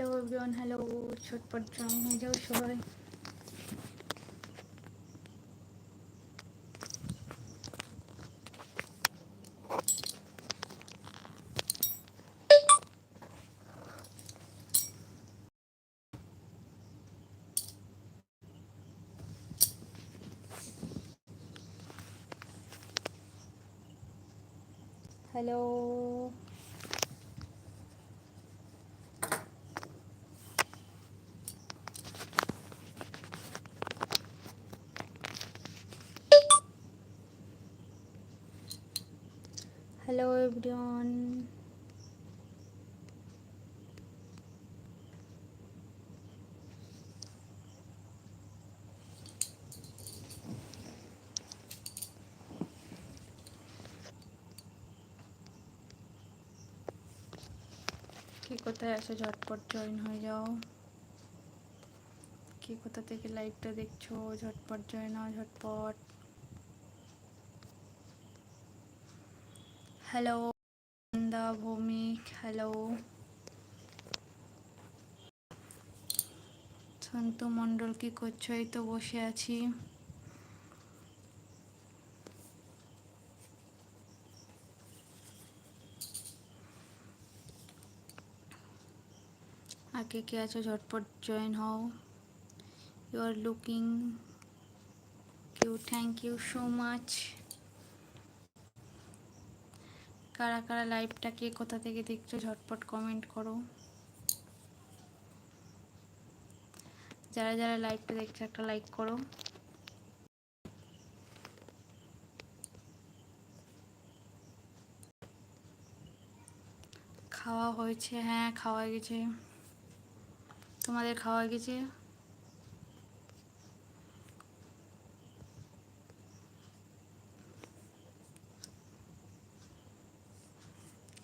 Hello everyone hello ছোটপট ড্রাম হয়ে যাও সবাই হ্যালো হ্যালো এভরিওয়ান কি কোথায় আছো ঝটপট জয়েন হয়ে যাও কি কোথা থেকে লাইভটা দেখছ ঝটপট জয়েন হও ঝটপট হ্যালো বন্দা ভৌমিক হ্যালো সন্তু মণ্ডল, কি করছ? এই তো বসে আছি। কে কে আছো? ঝটপট জয়েন হও। You are looking cute thank you so much কারা কারা লাইভটা কে কোথা থেকে দেখছ, ঝটপট কমেন্ট করো। যারা যারা লাইভটা দেখছ, একটা লাইক করো। খাওয়া হয়েছে হ্যাঁ খাওয়া গেছে। তোমাদের খাওয়া গেছে?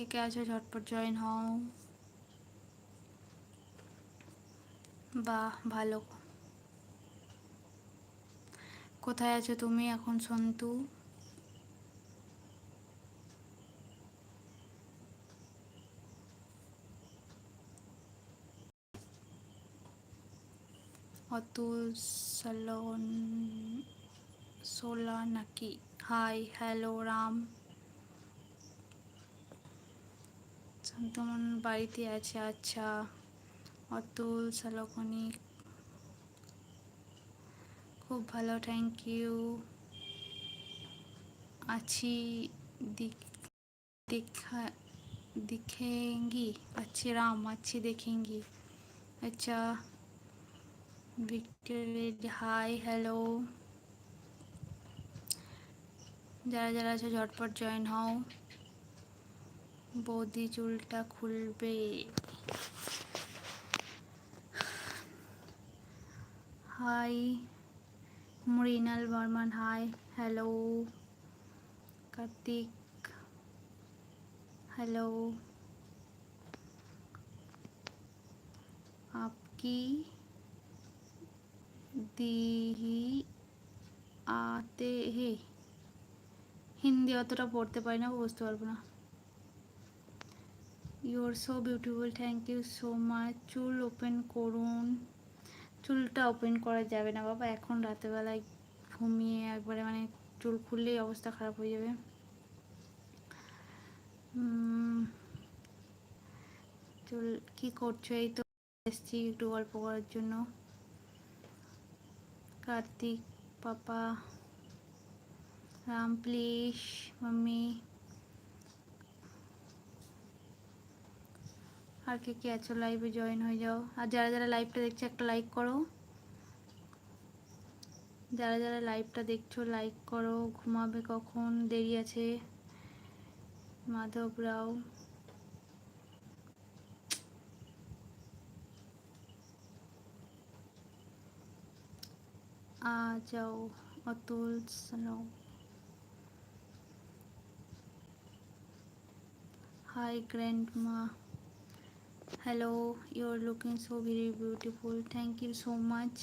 কে কে আছো ঝটপট জয়েন হও বাহ, ভালো। কোথায় আছো তুমি এখন, সন্তু? অতুল সালন সোলা নাকি হাই হ্যালো রাম। তোমার বাড়িতে আছে আচ্ছা অতুল সালকনি খুব ভালো থ্যাংক ইউ আছি দেখা দিখেঙ্গি। আচ্ছা, রাম, আছি দেখেঙ্গি। আচ্ছা ভিক্টোরিয়া হাই হ্যালো যারা যারা আছে, ঝটপট জয়েন হও। বৌদি চুলটা খুলবে। Hi, Mrinal Barman, hi, hello. Kartik, hello. আপকি দিহি আতে, হে। হিন্দি অতটা পড়তে পারি না, বুঝতে পারব না। Your so beautiful thank you so much চুল ওপেন করুন। চুলটা ওপেন করা যাবে না বাবা। এখন রাতেবেলায় ঘুমিয়ে একবারে মানে চুল খুললেই অবস্থা খারাপ হয়ে যাবে। চুল কি করছ? এই তো এসছি একটু গল্প করার জন্য। কার্তিক, পাপা, রাম, প্লিজ, মাম্মি। আর কে কে আছো লাইভে জয়েন হয়ে যাও। আর যারা যারা লাইভটা দেখছ, একটা লাইক করো। যারা যারা লাইভটা দেখছ লাইক করো। ঘুমাবে কখন? দেরি আছে। মাধব রাও। আ যাও, Atul hi grandma hello, you're looking so very beautiful. Thank you so much.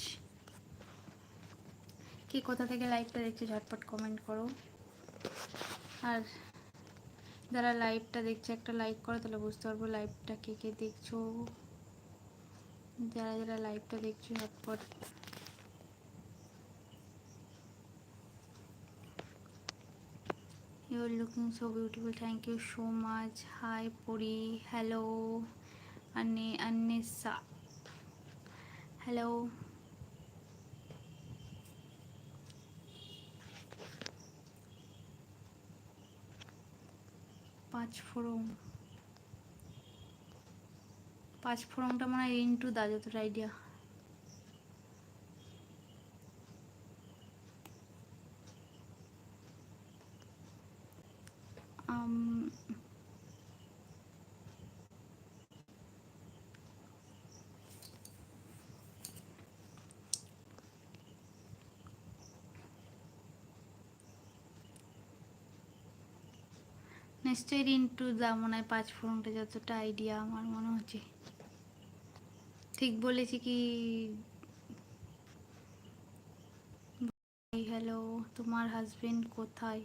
কে কোথা থেকে লাইভটা দেখছে, ঝটপট কমেন্ট করো। আর যারা লাইভটা দেখছে, একটা লাইক করো, তাহলে বুঝতে পারব লাইভটা কে কে দেখছ। যারা যারা লাইভটা দেখছে, ঝটপট। Your looking so beautiful thank you so much hi Pari hello Anne Anissa. Hello. পাঁচ ফোড়ন পাঁচ ফোড়নটা মানে ইন্টু দা যতটা আইডিয়া um, নিশ্চয়ই রিন্টু দা মনে হয় পাঁচ ফোড়নটা যতটা আইডিয়া আমার মনে হচ্ছে। ঠিক বলেছি কি? হ্যালো তোমার হাজবেন্ড কোথায়?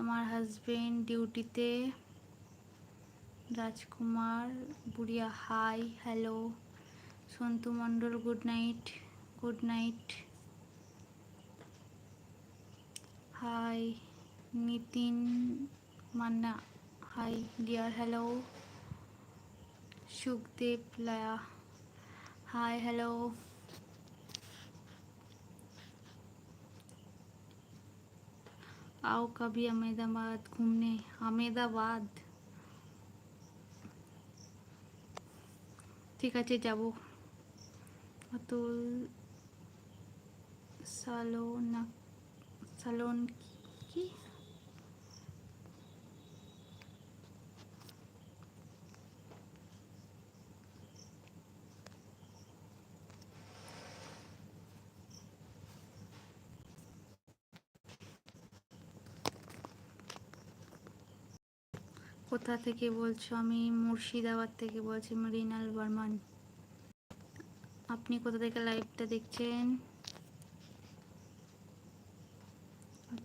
আমার হাজবেন্ড ডিউটিতে রাজকুমার, বুড়িয়া hi hello Santu Mondal good night good night hi Nitin Manna. High dear hello Sukhdev Laya hi hello आओ कभी अहमदाबाद घूमने अहमदाबाद ঠিক আছে যাব অতুল সালোনা সালোন কি কোথা থেকে বলছো আমি মুর্শিদাবাদ থেকে বলছি মৃণাল বর্মান আপনি কোথা থেকে লাইভটা দেখছেন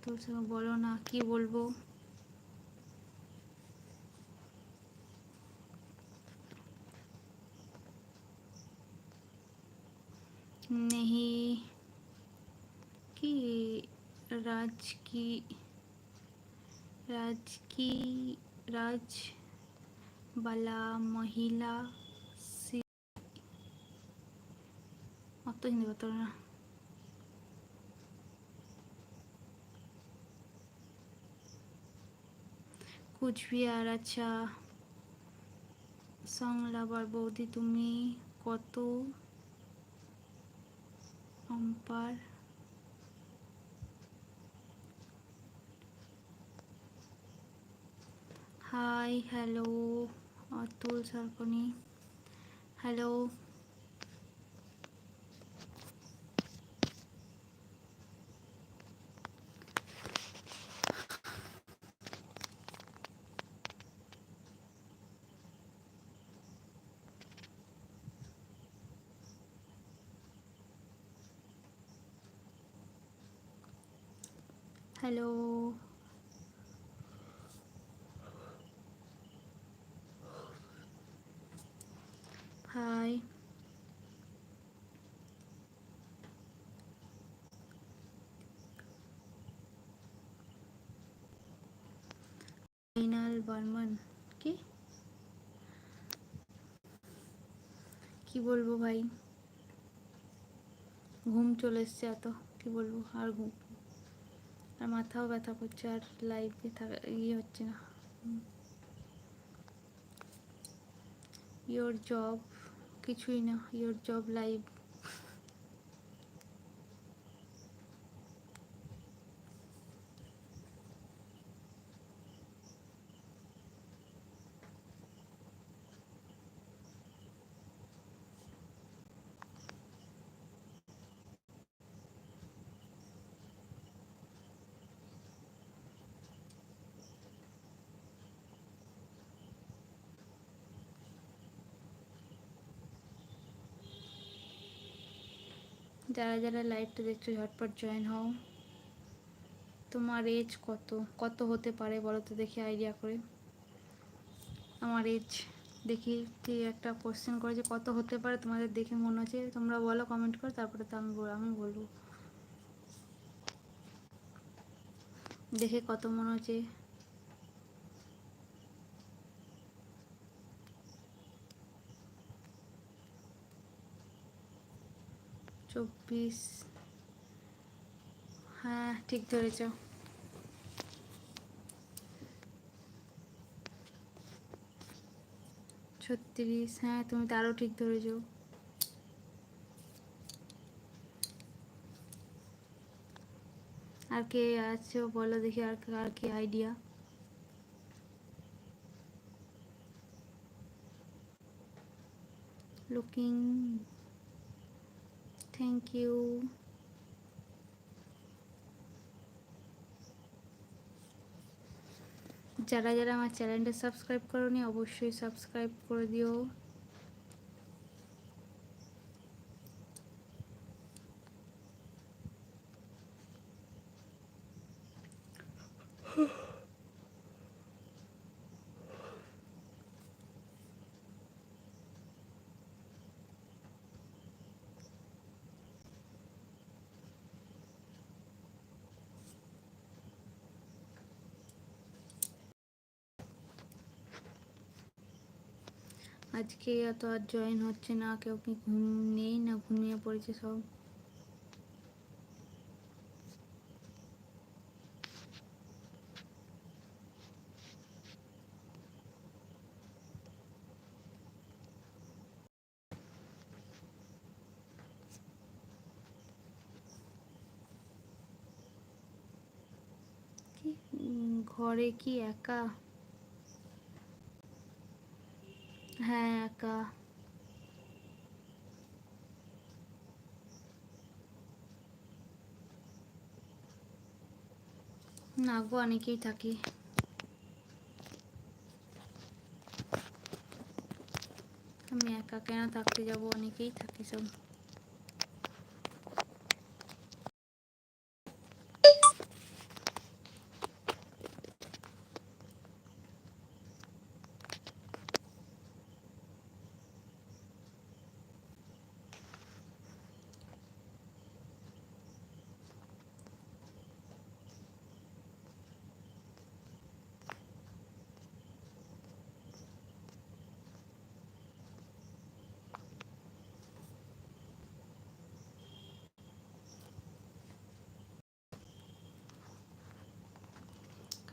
তোর সঙ্গে বলো না কি বলবো नहीं कि राज की राज की রাজ, বালা, মহিলা অত হিন্দি পারতো না। কুচবিহার আচ্ছা। সং লাভার বৌদি, তুমি কত? অম্পার। Hi hello Atul সরকনি hello hello hi final Barman কি? কি বলব ভাই? ঘুম চলে এসছে এত, কি বলব? আর ঘুম, আর মাথাও ব্যথা করছে, আর লাইফে ইয়ে হচ্ছে না। ইয়োর জব কিছুই না ইয়োর জব লাইভ যারা যারা লাইভটা দেখছ, ঝটপট জয়েন হও। তোমার এজ কত? কত হতে পারে বলো তো দেখি আইডিয়া করে। আমার এজ দেখি কি একটা কোশ্চেন করেছে, কত হতে পারে তোমাদের দেখে মনে হচ্ছে। তোমরা বলো কমেন্ট করো, তারপরে তো আমি আমি বলব। দেখে কত মনে হচ্ছে। চব্বিশ। হ্যাঁ ঠিক ধরেছ। ছত্রিশ হ্যাঁ তুমি তারও ঠিক ধরেছ। আর কে আছে বলো দেখি, আর আর কি আইডিয়া লুকিং থ্যাংক ইউ যারা যারা আমার চ্যানেলটা সাবস্ক্রাইব করনি অবশ্যই সাবস্ক্রাইব করে দিও। আজকে এত আর জয়েন হচ্ছে না, কেউ কি ঘুম নেই না ঘুমিয়ে পড়েছে সব? ঘরে কি একা? হ্যাঁ একা। না গো অনেকেই থাকি। আমি একা কেন থাকতে যাব? অনেকেই থাকি সব।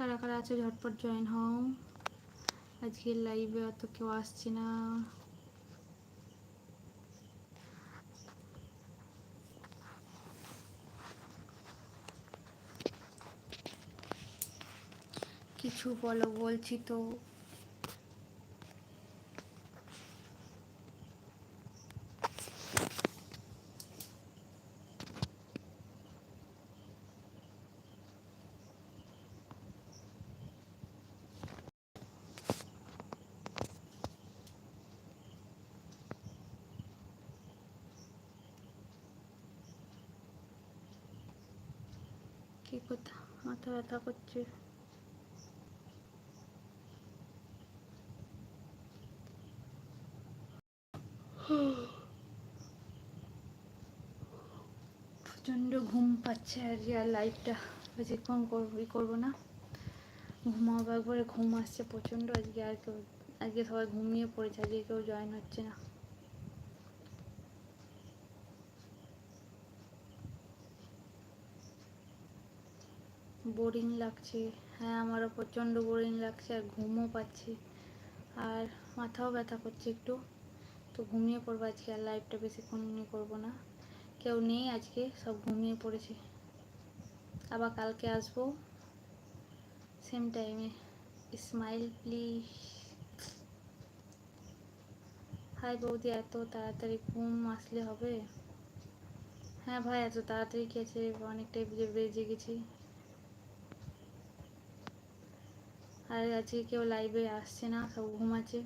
কারা কারা আছে? ঝটপট জয়েন হও। আজকে লাইভে অত কেউ আসছে না। কিছু বলো, বলছি তো। কি কথা? মাথা ব্যথা করছে। প্রচণ্ড ঘুম পাচ্ছে আজকে আর লাইফটা বেশিক্ষণ করব করব না। ঘুমাবো একবারে, ঘুম আসছে প্রচণ্ড আজকে, আর কেউ আজকে সবাই ঘুমিয়ে পড়েছে, আজকে কেউ জয়েন হচ্ছে না। বোরিং লাগছে। হ্যাঁ আমারও প্রচণ্ড বোরিং লাগছে আর ঘুমও পাচ্ছি। আর মাথাও ব্যথা করছে একটু। তো ঘুমিয়ে পড়ব আজকে আর লাইভটা বেশিক্ষণ ইয়ে করব না। কেউ নেই আজকে, সব ঘুমিয়ে পড়েছে। আবার কালকে আসব। সেম টাইমে স্মাইল প্লিজ হাই বৌদি, এত তাড়াতাড়ি ঘুম আসলে হবে? হ্যাঁ ভাই, এত তাড়াতাড়ি আছে অনেকটাই বেজে গেছি। আর আজকে কেউ লাইভে আসছে না, সব ঘুমাচ্ছে।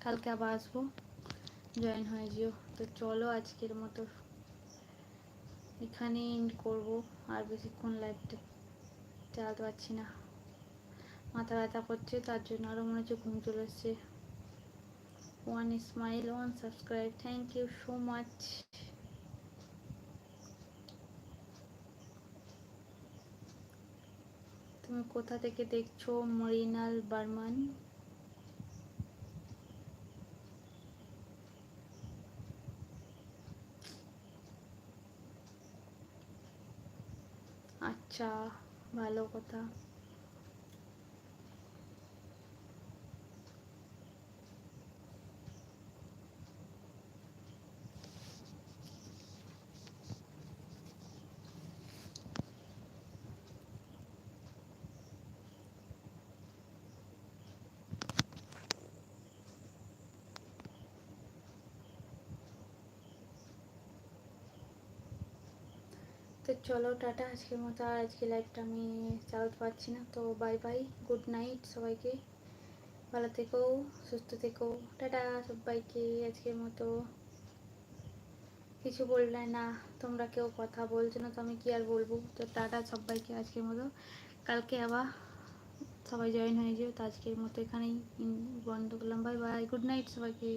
কালকে আবার আসব। জয়েন হয়ে যেও। তো চলো আজকের মতো। এখানেই এন্ড করব। আর বেশিক্ষণ লাইভটা চালাতে পারছি না। মাথা ব্যথা করছে, তার জন্য আরও মনে হচ্ছে ঘুম চলে এসছে। One smile one subscribe thank you so much তুমি কোথা থেকে দেখছ মরিনাল বার্মান? আচ্ছা ভালো কথা। চলো, টাটা, আজকের মতো। আর আজকে লাইফটা আমি চালাতে পারছি না, তো বাই বাই গুড নাইট সবাইকে। ভালো থেকো, সুস্থ থেকো। টাটা সবাইকে, আজকের মতো। কিছু বললে না, তোমরা কেউ কথা বলছো না, তো আমি কি আর বলব? তো টাটা সবাইকে আজকের মতো। কালকে আবার সবাই জয়েন হয়ে যাবে তো আজকের মতো এখানেই বন্ধ করলাম। বাই বাই গুড নাইট সবাইকে।